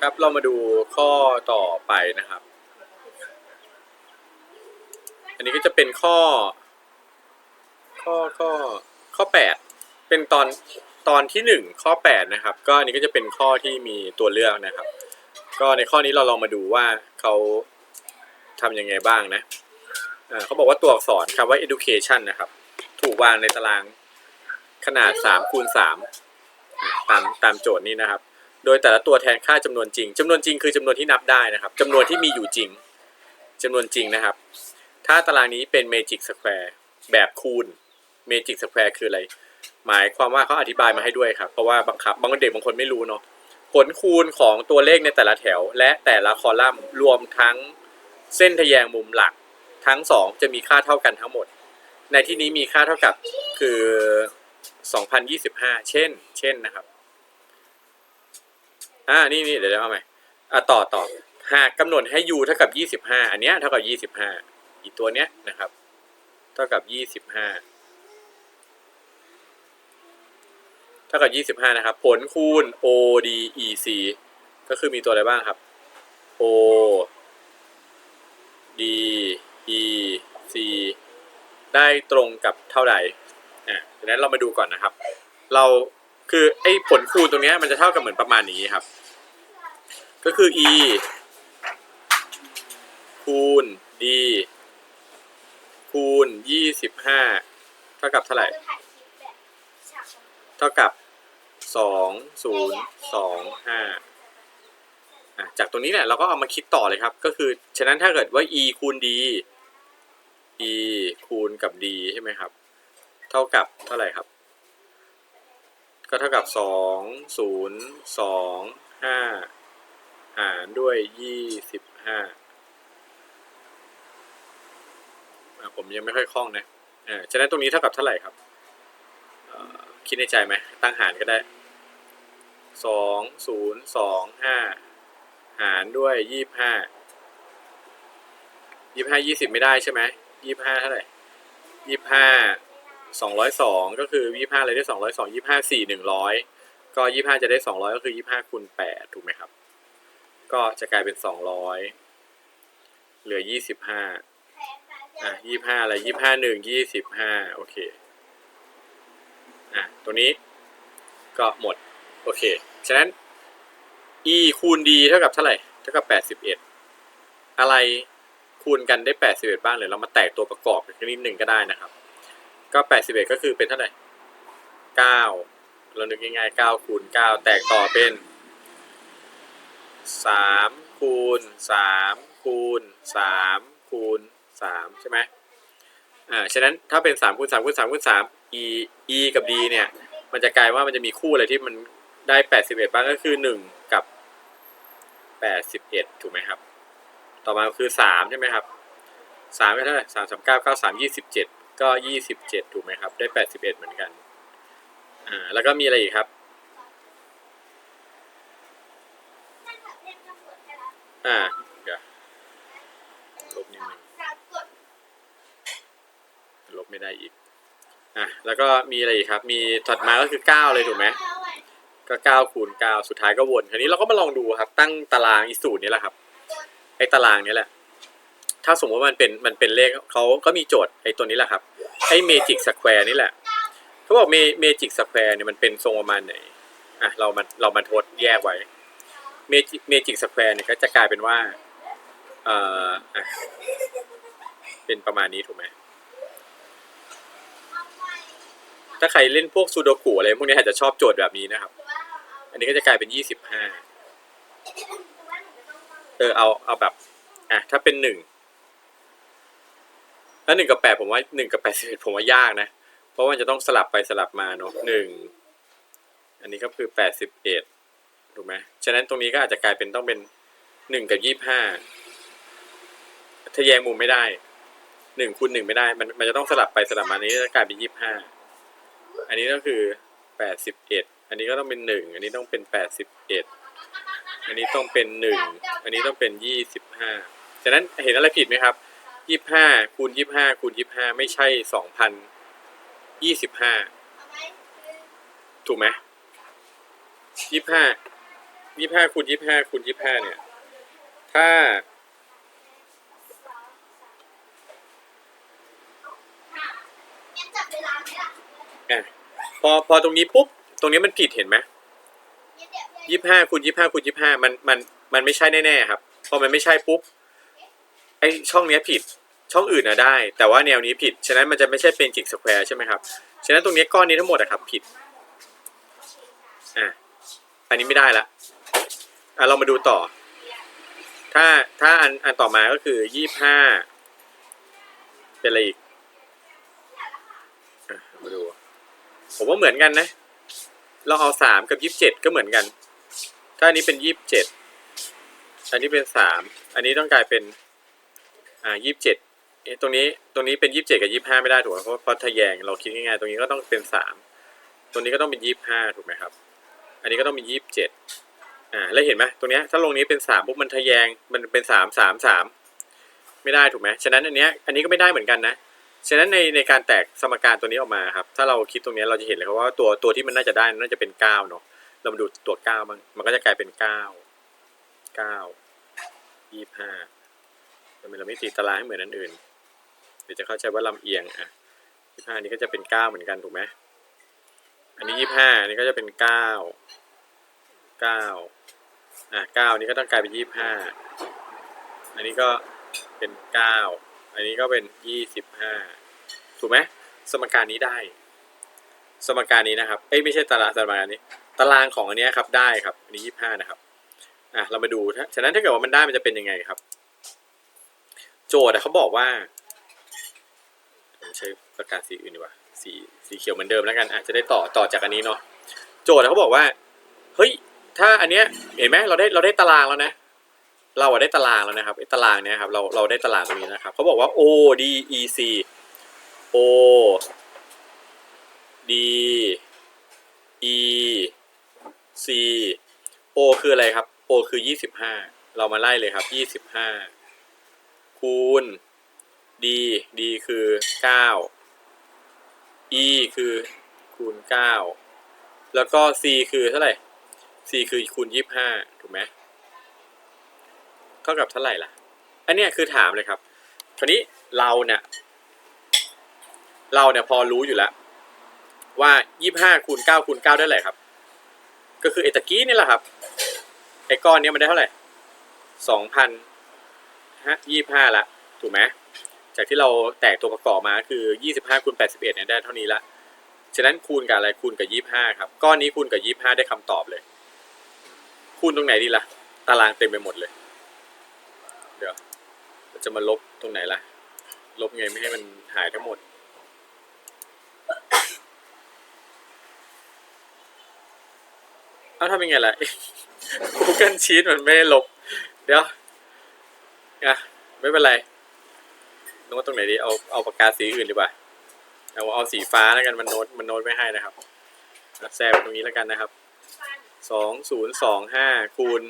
ครับเรามาดูข้อต่อไปนะครับ อันนี้ก็จะเป็นข้อ ข้อข้อข้อแปดเป็นตอนตอนที่หนึ่งข้อแปดนะครับ ก็อันนี้ก็จะเป็นข้อที่มีตัวเลือกนะครับ ก็ในข้อนี้เราลองมาดูว่าเขาทำยังไงบ้างนะอ่าเขาบอกว่าตัวอักษรคำว่า education นะครับ ถูกวางในตารางขนาด3คูณ3ตามตามโจทย์นี้นะครับ โดยแต่ละตัวแทนค่าจำนวนจริงจำนวนจริงคือจำนวนที่นับได้นะครับจำนวนที่มีอยู่จริงจำนวนจริงนะครับ ถ้าตารางนี้เป็น Magic Square แบบคูณ Magic Square คืออะไร หมายความว่าเขาอธิบายมาให้ด้วยครับ เพราะว่าบังคับบางเด็กบางคนไม่รู้เนาะผลคูณของตัวเลขในแต่ละแถว และแต่ละคอลัมน์รวมทั้งเส้นทะแยงมุมหลัก ทั้งสองจะมีค่าเท่ากันทั้งหมด ในที่นี้มีค่าเท่ากับคือ 2025 เช่น เช่นนะครับ อ่านี่นี่เดี๋ยวเอาใหม่อะต่อต่อหากกำหนดให้ u เท่ากับ25อันเนี้ยเท่ากับ25อีกตัวเนี้ยนะครับ เท่ากับ25เท่ากับ25นะครับ ผลคูณ ODEC ก็คือมีตัวอะไรบ้างครับ O D E C ได้ตรงกับเท่าใดอะดังนั้นเรามาดูก่อนนะครับ เรา คือไอ้ผลคูณตรงนี้มันจะเท่ากับเหมือนประมาณนี้ครับ ก็คือ e คูณ d คูณ25เท่ากับเท่าไหร่ เท่ากับ2 0 2 5อะจากตรงนี้เนี่ยเราก็เอามาคิดต่อเลยครับ ก็คือ ฉะนั้นถ้าเกิดว่า e คูณ d e คูณกับ d ใช่ไหมครับ เท่ากับเท่าไหร่ครับ ก็เท่ากับสองศูนย์สองห้าหารด้วยยี่สิบห้าผมยังไม่ค่อยคล่องนะอ่าฉะนั้นตรงนี้เท่ากับเท่าไหร่ครับ คิดในใจไหม ตั้งหารก็ได้สองศูนย์สองห้าหารด้วยยี่สิบห้ายี่ห้ายี่สิบไม่ได้ใช่ไหมยี่ห้าเท่าไหร่ยี่ สองร้อยสองก็คือยี่ห้าเลยได้สองร้อยสองยี่ห้าสี่หนึ่งร้อยก็ยี่ห้าจะได้สองร้อยก็คือยี่ห้าคูณแปดถูกไหมครับ ก็จะกลายเป็นสองร้อยเหลือยี่สิบห้าอะยี่ห้าอะไรยี่ห้าหนึ่งยี่สิบห้าโอเคอะตัวนี้ก็หมด โอเค ฉะนั้น e คูณ d เท่ากับเท่าไหร่ เท่ากับแปดสิบเอ็ดอะไรคูณกันได้แปดสิบเอ็ดบ้างเดี๋ยเรามาแตกตัวประกอบกันนิดหนึ่งก็ได้นะครับ ก็แปดสิบเอ็ดก็คือเป็นเท่าไหร่เก้าเรานึกง่ายๆเก้าคูณเก้าแตกต่อเป็นสามคูณสามคูณสามคูณสามใช่ไหมอ่า ฉะนั้นถ้าเป็นสามคูณสามคูณสามคูณสาม e e กับ d เนี่ย มันจะกลายว่ามันจะมีคู่อะไรที่มันได้แปดสิบเอ็ดบ้างก็คือหนึ่งกับแปดสิบเอ็ดถูกไหมครับ ต่อมาคือสามใช่ไหมครับสามก็เท่าไหร่สามสามเก้าเก้าสามยี่สิบเจ็ด ก็ยี่สิบเจ็ดถูกไหมครับ ได้แปดสิบเอ็ดเหมือนกัน อ่า แล้วก็มีอะไรอีกครับ อ่า เดี๋ยวลบนิดนึงลบไม่ได้อีก อะ แล้วก็มีอะไรอีกครับ มีถัดมาก็คือเก้าเลยถูกไหมก็เก้าคูณเก้าสุดท้ายก็วน คราวนี้เราก็มาลองดูครับ ตั้งตารางอีสูตรนี้แหละครับ ไอ้ตารางนี้แหละ ถ้าสมมติว่ามันเป็นมันเป็นเลขเขาก็มีโจทย์ไอ้ตัวนี้แหละครับไอ้เมจิกสแควร์นี่แหละเขาบอกเมจิกสแควร์เนี่ยมันเป็นทรงประมาณไหนอะเรามาเรามาทดแยกไว้เมจิเมจิกสแควร์เนี่ยก็จะกลายเป็นว่าเอ่ออะเป็นประมาณนี้ถูกไหมถ้าใครเล่นพวกซูโดกุอะไรพวกนี้อาจจะชอบโจทย์แบบนี้นะครับ อันนี้ก็จะกลายเป็นยี่สิบห้าเออเอาเอาแบบอะถ้าเป็นหนึ่ง แล้วหนึ่งกับแปดผมว่าหนึ่งกับแปดสิบเอ็ดผมว่ายากนะ เพราะว่ามันจะต้องสลับไปสลับมาเนาะหนึ่งอันนี้ก็คือแปดสิบเอ็ดถูกไหมฉะนั้นตรงนี้ก็อาจจะกลายเป็นต้องเป็นหนึ่งกับยี่ห้าถ้าแยงมุมไม่ได้หนึ่งคูณหนึ่งไม่ได้ มันมันจะต้องสลับไปสลับมานี้จะกลายเป็นยี่บห้าอันนี้ก็คือแปดสิบเอ็ดอันนี้ก็ต้องเป็นหนึ่งอันนี้ต้องเป็นแปดสิบเอ็ดอันนี้ต้องเป็นหนึ่งอันนี้ต้องเป็นยี่สิบห้าฉะนั้นเห็นอะไรผิดไหมครับ ยี่ห้าคูณยี่ห้าคูณยี่ห้าไม่ใช่สองพันยี่สิบห้าถูกไหมยี่ห้ายี่ห้าคูณยี่ห้าคูณยี่ห้าเนี่ย ถ้างั้นจับเวลาไหมล่ะอะพอพอตรงนี้ปุ๊บ ตรงนี้มันผิดเห็นไหมงั้นเดี๋ยวยี่ห้าคูณยี่ห้าคูณยี่ห้ามันมันมันไม่ใช่แน่ๆครับ พอมันไม่ใช่ปุ๊บ ไอช่องเนี้ยผิดช่องอื่นนะได้ แต่ว่าแนวนี้ผิด ฉะนั้นมันจะไม่ใช่เป็นจิกสแควร์ใช่ไหมครับ ฉะนั้นตรงนี้ก้อนนี้ทั้งหมดอะครับผิดอะอันนี้ไม่ได้ละอะเรามาดูต่อ ถ้าถ้าอันอันต่อมาก็คือยี่ห้าเป็นอะไรอีกอมาดูผมว่าเหมือนกันนะ เราเอาสามกับยี่สิบเจ็ดก็เหมือนกัน ถ้าอันนี้เป็นยี่สิบเจ็ดอันนี้เป็นสามอันนี้ต้องกลายเป็น อ่ายี่สิบเจ็ดตรงนี้ตรงนี้เป็นยี่สิบเจ็ดกับยี่สิบห้าไม่ได้ถูกไหมเพราะเพราะทะแยงเราคิดง่ายๆตรงนี้ก็ต้องเป็นสามตรงนี้ก็ต้องเป็นยี่สิบห้าถูกไหมครับ อันนี้ก็ต้องเป็นยี่สิบเจ็ดอ่าแล้วเห็นไหมตรงเนี้ยถ้าลงนี้เป็นสามปุ๊บมันทะแยงมันเป็นสามสามสามไม่ได้ถูกไหมฉะนั้นอันเนี้ยอันนี้ก็ไม่ได้เหมือนกันนะฉะนั้นในในการแตกสมการตัวนี้ออกมาครับ ถ้าเราคิดตรงเนี้ยเราจะเห็นเลยครับว่าตัวตัวที่มันน่าจะได้น่าจะเป็นเก้าเนาะเรามาดูตัวเก้ามันก็จะกลายเป็นเก้าเก้ายี่ห้า ทำไมเราไม่ตีตารางให้เหมือนอันอื่น เดี๋ยวจะเข้าใจว่าลำเอียงอะยี่ห้านี้ก็จะเป็นเก้าเหมือนกันถูกไหมอันนี้ยี่ห้านี่ก็จะเป็นเก้าเก้าอะเก้านี้ก็ต้องกลายเป็นยี่ห้าอันนี้ก็เป็นเก้าอันนี้ก็เป็นยี่สิบห้าถูกไหมสมการนี้ได้ สมการนี้นะครับเอ้ยไม่ใช่ตารางสมการนี้ ตารางของอันเนี้ยครับได้ครับอันนี้ยี่ห้านะครับอะเรามาดูถ้าฉะนั้นถ้าเกิดว่ามันได้มันจะเป็นยังไงครับ โจทย์เขาบอกว่าใช้ประกาศสีอื่นดีกว่าสีสีเขียวเหมือนเดิมแล้วกันอาจจะได้ต่อต่อจากอันนี้เนาะโจทย์เขาบอกว่าเฮ้ยถ้าอันเนี้ยเห็นไหมเราได้เราได้ตารางแล้วนะ เราอะได้ตารางแล้วนะครับไอ้ตารางเนี้ยครับเราเราได้ตารางตรงนี้นะครับเขาบอกว่า O D E C O D E C O คืออะไรครับ O คือยี่สิบห้าเรามาไล่เลยครับยี่สิบห้า คูณ D D คือเก้า E คือคูณเก้าแล้วก็ C คือเท่าไหร่ C คือคูณยี่ห้าถูกไหมเท่ากับเท่าไหร่ล่ะ อันเนี้ยคือถามเลยครับคราวนี้เราเนี่ยเราเนี่ยพอรู้อยู่แล้ว ว่ายี่ห้าคูณเก้าคูณเก้าได้เท่าไหร่ครับ ก็คือไอ้ตะกี้นี่แหละครับไอ้ก้อนเนี้ยมันได้เท่าไหร่ สองพันฮะยี่ห้าละถูกไหมจากที่เราแตกตัวประกอบมาคือยี่สิบห้าคูณแปดสิบเอ็ดเนี่ยได้เท่านี้ละฉะนั้นคูณกับอะไรคูณกับยี่ห้าครับก้อนนี้คูณกับยี่ห้าได้คำตอบเลย คูณตรงไหนดีล่ะ ตารางเต็มไปหมดเลย เดี๋ยวจะมาลบตรงไหนล่ะ ลบไงไม่ให้มันหายทั้งหมดเอาทำยังไงล่ะ Google Sheet มันไม่ได้ลบ เดี๋ยว อะไม่เป็นไรโน้ตตรงไหนดีเอาเอาปากกาสีอื่นดีกว่าเอาเอาสีฟ้าแล้วกันมันโน้ตมันโน้ตไม่ให้นะครับแซมตรงนี้แล้วกันนะครับสองศูนย์สองห้าคูณ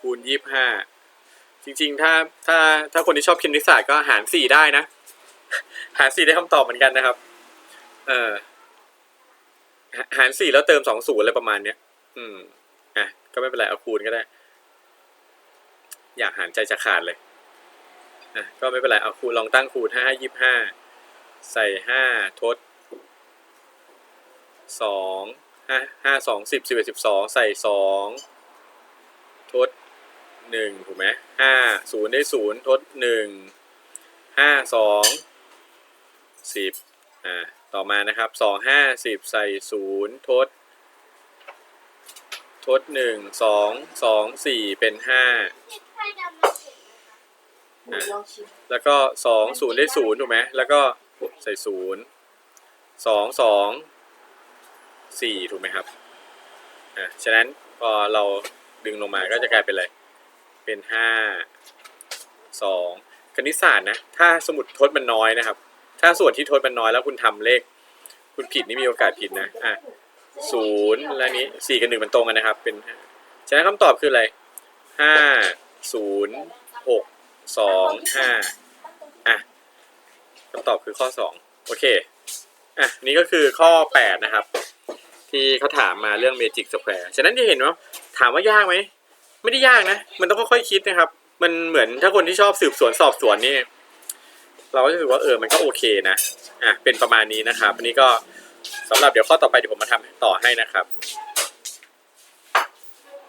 คูณยี่ห้าจริง ๆ ถ้าถ้าถ้าคนที่ชอบคณิตศาสตร์ก็หารสี่ได้นะ หารสี่ได้คำตอบเหมือนกันนะครับ เออหาหารสี่แล้วเติมสองศูนย์อะไรประมาณเนี้ย อืมอะก็ไม่เป็นไรเอาคูณก็ได้ อยากหารใจจะขาดเลยอะก็ไม่เป็นไรเอาคูณลองตั้งคูณห้ายี่ห้าใส่ห้าทดสองห้าห้าสองสิบสิบเอ็ดสิบสองใส่สองทดหนึ่งถูกไหมห้าศูนย์ได้ศูนย์ทดหนึ่งห้าสองสิบอ่าต่อมานะครับสองห้าสิบใส่ศูนย์ทด ทดหนึ่งสองสองสี่เป็นห้า แล้วก็สองศูนย์ได้ศูนย์ถูกไหมแล้วก็ใส่ศูนย์สองสองสี่ถูกไหมครับอะฉะนั้นพอเราดึงลงมาก็จะกลายเป็นอะไร เป็นห้าสองคณิตศาสตร์นะ ถ้าสมุดทดมันน้อยนะครับ ถ้าส่วนที่ทดมันน้อยแล้วคุณทำเลข คุณผิดนี่มีโอกาสผิดนะอะศูนย์แล้วนี้สี่กับหนึ่งมันตรงกันนะครับ เป็นห้าฉะนั้นคำตอบคืออะไรห้า ศูนย์หกสองห้าอะคำตอบคือข้อสองโอเคอะนี่ก็คือข้อแปดนะครับ ที่เขาถามมาเรื่อง Magic Square ฉะนั้นจะเห็นว่าถามว่ายากไหมไม่ได้ยากนะ มันต้องค่อยๆคิดนะครับ มันเหมือนถ้าคนที่ชอบสืบสวนสอบสวนนี่ เราก็จะรู้สึกว่าเออมันก็โอเคนะอะเป็นประมาณนี้นะครับ อันนี้ก็สำหรับเดี๋ยวข้อต่อไปเดี๋ยวผมมาทำต่อให้นะครับ